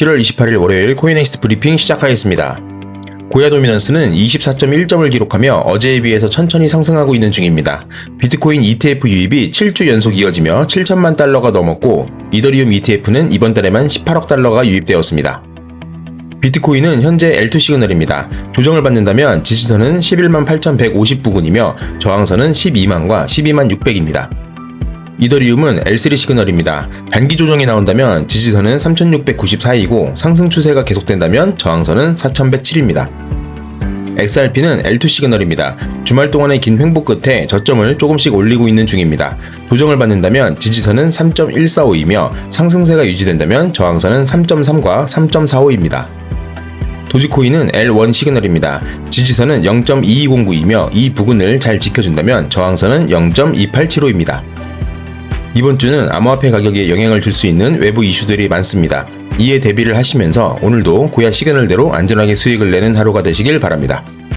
7월 28일 월요일 코인엑스트 브리핑 시작하겠습니다. 고야 도미넌스는 24.1점을 기록하며 어제에 비해서 천천히 상승하고 있는 중입니다. 비트코인 ETF 유입이 7주 연속 이어지며 7천만 달러가 넘었고 이더리움 ETF는 이번 달에만 18억 달러가 유입되었습니다. 비트코인은 현재 L2 시그널입니다. 조정을 받는다면 지지선은 11만 8,150 부근이며 저항선은 12만과 12만 600입니다. 이더리움은 L3 시그널입니다. 단기 조정이 나온다면 지지선은 3694이고 상승 추세가 계속된다면 저항선은 4107입니다. XRP는 L2 시그널입니다. 주말 동안의 긴 횡보 끝에 저점을 조금씩 올리고 있는 중입니다. 조정을 받는다면 지지선은 3.145이며 상승세가 유지된다면 저항선은 3.3과 3.45입니다. 도지코인은 L1 시그널입니다. 지지선은 0.2209이며 이 부근을 잘 지켜준다면 저항선은 0.2875입니다. 이번 주는 암호화폐 가격에 영향을 줄 수 있는 외부 이슈들이 많습니다. 이에 대비를 하시면서 오늘도 고야 시그널대로 안전하게 수익을 내는 하루가 되시길 바랍니다.